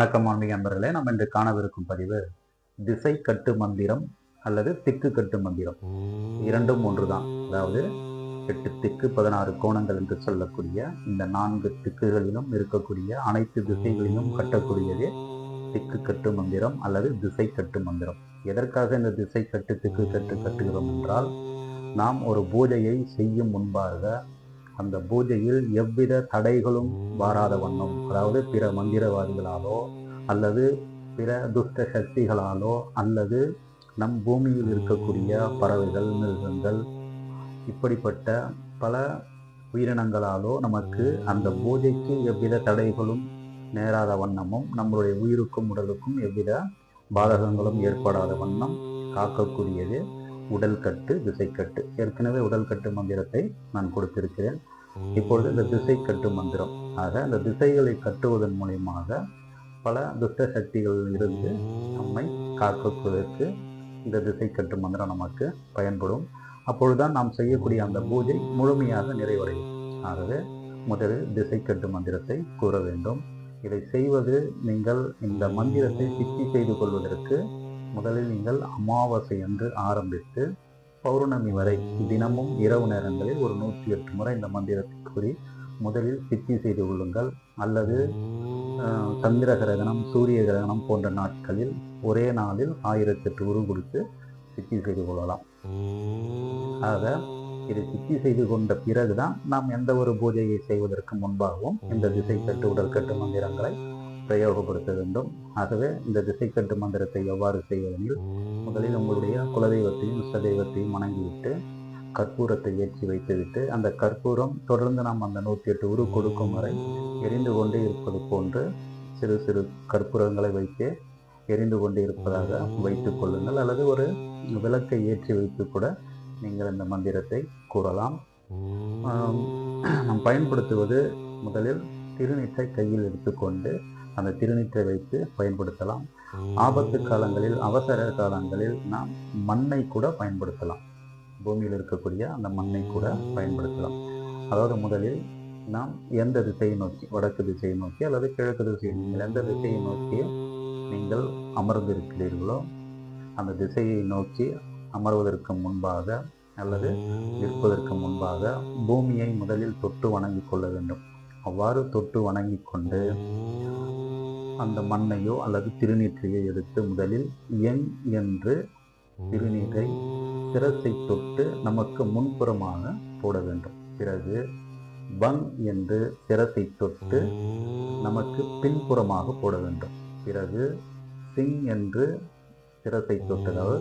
நண்பர்களே நம்ம இன்று காணவிருக்கும் பதிவு திசை கட்டு மந்திரம் அல்லது திக்கு கட்டு மந்திரம். இரண்டும் ஒன்றுதான். அதாவது எட்டு திக்கு பதினாறு கோணங்கள் என்று சொல்லக்கூடிய இந்த நான்கு திக்குகளிலும் இருக்கக்கூடிய அனைத்து திசைகளிலும் கட்டக்கூடியது திக்கு கட்டு மந்திரம் அல்லது திசை கட்டு மந்திரம். எதற்காக இந்த திசை கட்டு திக்கு கட்டு கட்டுகிறோம் என்றால் நாம் ஒரு பூஜையை செய்யும் முன்பாக அந்த பூஜையில் எவ்வித தடைகளும் வாராத வண்ணம். அதாவது பிற மந்திரவாதிகளாலோ அல்லது பிற துஷ்ட சக்திகளாலோ அல்லது நம் பூமியில் இருக்கக்கூடிய பறவைகள் மிருகங்கள் இப்படிப்பட்ட பல உயிரினங்களாலோ நமக்கு அந்த பூஜைக்கு எவ்வித தடைகளும் நேராத வண்ணமும் நம்மளுடைய உயிருக்கும் உடலுக்கும் எவ்வித பாதகங்களும் ஏற்படாத வண்ணம் காக்கக்கூடியது. உடல் கட்டு திசைக்கட்டு. ஏற்கனவே உடல் கட்டு மந்திரத்தை நான் கொடுத்திருக்கிறேன். இப்பொழுது இந்த திசை கட்டு மந்திரம். ஆக இந்த திசைகளை கட்டுவதன் மூலியமாக பல துஷ்ட சக்திகளில் இருந்து நம்மை காக்குவதற்கு இந்த திசை கட்டு மந்திரம் நமக்கு பயன்படும். அப்பொழுதுதான் நாம் செய்யக்கூடிய அந்த பூஜை முழுமையாக நிறைவடையும். ஆகவே முதலில் திசை கட்டு மந்திரத்தை கூற வேண்டும். இதை செய்வது நீங்கள் இந்த மந்திரத்தை சித்தி செய்து கொள்வதற்கு முதலில் நீங்கள் அமாவாசை அன்று ஆரம்பித்து பௌர்ணமி வரை தினமும் இரவு நேரங்களில் ஒரு நூற்றி எட்டு முறை இந்த மந்திரத்தை கூறி முதலில் சித்தி செய்து கொள்ளுங்கள். அல்லது சந்திர கிரகணம் சூரிய கிரகணம் போன்ற நாட்களில் ஒரே நாளில் ஆயிரத்தெட்டு உரு கொடுத்து சித்தி செய்து கொள்ளலாம். ஆக இதை சித்தி செய்து கொண்ட பிறகுதான் நாம் எந்த ஒரு பூஜையை செய்வதற்கு முன்பாகவும் இந்த திசை கட்டு உடற்கட்டு மந்திரங்களை பிரயோகப்படுத்த வேண்டும் ஆகவே இந்த திசை கட்டு மந்திரத்தை எவ்வாறு செய்வதெனில் முதலில் உங்களுடைய குலதெய்வத்தையும் இஷ்ட வணங்கிவிட்டு கற்பூரத்தை ஏற்றி வைத்துவிட்டு அந்த கற்பூரம் தொடர்ந்து நாம் அந்த நூற்றி எட்டு உரு கொடுக்கும் வரை எரிந்து கொண்டே இருப்பது போன்று சிறு சிறு கற்பூரங்களை வைத்து எரிந்து கொண்டே இருப்பதாக வைத்துக் கொள்ளுங்கள். அல்லது ஒரு விளக்கை ஏற்றி வைத்து கூட நீங்கள் இந்த மந்திரத்தை கூறலாம். நாம் பயன்படுத்துவது முதலில் திருநீற்றை கையில் எடுத்துக்கொண்டு அந்த திருநீற்றை வைத்து பயன்படுத்தலாம். ஆபத்து காலங்களில் அவசர காலங்களில் நாம் மண்ணை கூட பயன்படுத்தலாம். பூமியில் இருக்கக்கூடிய அந்த மண்ணை கூட பயன்படுத்தலாம். அதாவது முதலில் நாம் எந்த திசையை நோக்கி வடக்கு திசையை நோக்கி அல்லது கிழக்கு திசையை நீங்கள் எந்த திசையை நோக்கி நீங்கள் அமர்ந்திருக்கிறீர்களோ அந்த திசையை நோக்கி அமர்வதற்கு முன்பாக அல்லது நிற்பதற்கு முன்பாக பூமியை முதலில் தொட்டு வணங்கிக் கொள்ள வேண்டும். அவ்வாறு தொட்டு வணங்கிக் கொண்டு அந்த மண்ணையோ அல்லது திருநீற்றையோ எடுத்து முதலில் எண் என்று திருநீரை சிரத்தை தொட்டு நமக்கு முன்புறமாக போட வேண்டும். பிறகு வங் என்று சிரசை தொட்டு நமக்கு பின்புறமாக போட வேண்டும். பிறகு சிங் என்று சிரத்தை தொட்டு அதாவது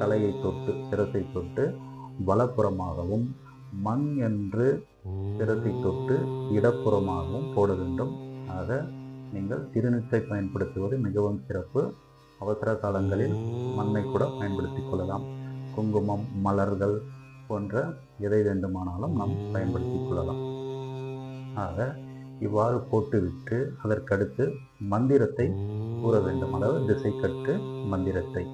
தலையை தொட்டு சிரத்தை தொட்டு வலப்புறமாகவும் மண் என்று சிரசை தொட்டு இடப்புறமாகவும் போட வேண்டும். ஆக நீங்கள் திருநீற்றை பயன்படுத்துவது மிகவும் சிறப்பு. அவசர காலங்களில் மண்ணை கூட பயன்படுத்திக் கொள்ளலாம். குங்குமம் மலர்கள் போன்ற எதை வேண்டுமானாலும் நாம் பயன்படுத்திக் கொள்ளலாம். ஆக இவ்வாறு போட்டுவிட்டு அதற்கடுத்து மந்திரத்தை கூற வேண்டும். அதாவது திசை கட்டு மந்திரத்தை.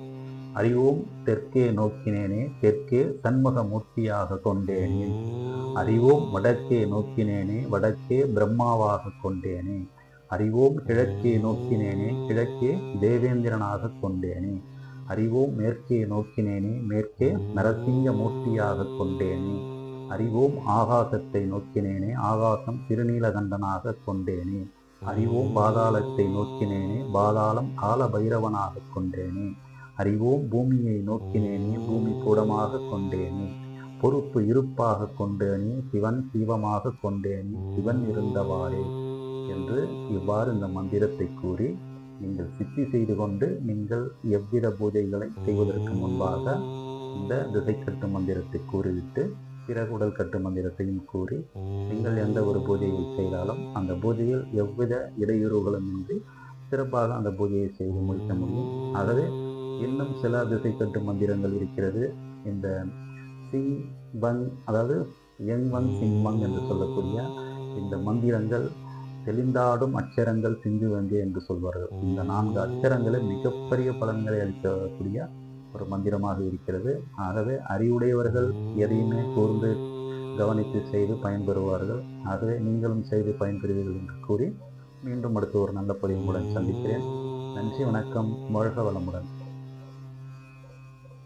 அறிவோம் தெற்கே நோக்கினேனே தெற்கே சண்முக மூர்த்தியாக கொண்டேனே. அறிவோம் வடக்கே நோக்கினேனே வடக்கே பிரம்மாவாக கொண்டேனே. அறிவோம் கிழக்கே நோக்கினேனே கிழக்கே தேவேந்திரனாக கொண்டேனே. அறிவோம் மேற்கே நோக்கினேனே மேற்கே நரசிங்க மூர்த்தியாக கொண்டேனே. அறிவோம் ஆகாசத்தை நோக்கினேனே ஆகாசம் திருநீலகண்டனாக கொண்டேனே. அறிவோம் பாதாளத்தை நோக்கினேனே பாதாளம் காலபைரவனாக கொண்டேனே. அறிவோம் பூமியை நோக்கினேனே பூமி கூடமாக கொண்டேனே. பொறுப்பு இருப்பாக கொண்டேனே சிவன் சிவமாக கொண்டேனே சிவன் இருந்தவாறே. என்று இவ்வாறு இந்த மந்திரத்தை கூறி நீங்கள் சித்தி செய்து கொண்டு நீங்கள் எவ்வித பூஜைகளை செய்வதற்கு முன்பாக இந்த திசைக்கட்டு மந்திரத்தை கூறிவிட்டு பிறகு உடல் கட்டு மந்திரத்தையும் கூறி நீங்கள் எந்த ஒரு பூஜையை செய்தாலும் அந்த பூஜையில் எவ்வித இடையூறுகளும் இன்றி சிறப்பாக அந்த பூஜையை செய்து முடிக்க முடியும். ஆகவே இன்னும் சில திசைக்கட்டு மந்திரங்கள் இருக்கிறது. இந்த சிங் பங் அதாவது யங் வங் சிங் பங் என்று சொல்லக்கூடிய இந்த மந்திரங்கள் தெளிந்தாடும் அச்சரங்கள் சிந்து வங்கே என்று சொல்வார்கள். இந்த நான்கு அச்சரங்களில் மிகப்பெரிய பலன்களை அளிக்கக்கூடிய ஒரு மந்திரமாக இருக்கிறது. ஆகவே அறிவுடையவர்கள் எதையுமே கூர்ந்து கவனித்து செய்து பயன்பெறுவார்கள். ஆகவே நீங்களும் செய்து பயன்பெறுவீர்கள் என்று கூறி மீண்டும் அடுத்த ஒரு நல்ல பதிவுடன் சந்திக்கிறேன். நன்றி வணக்கம் வாழ்க வளமுடன்.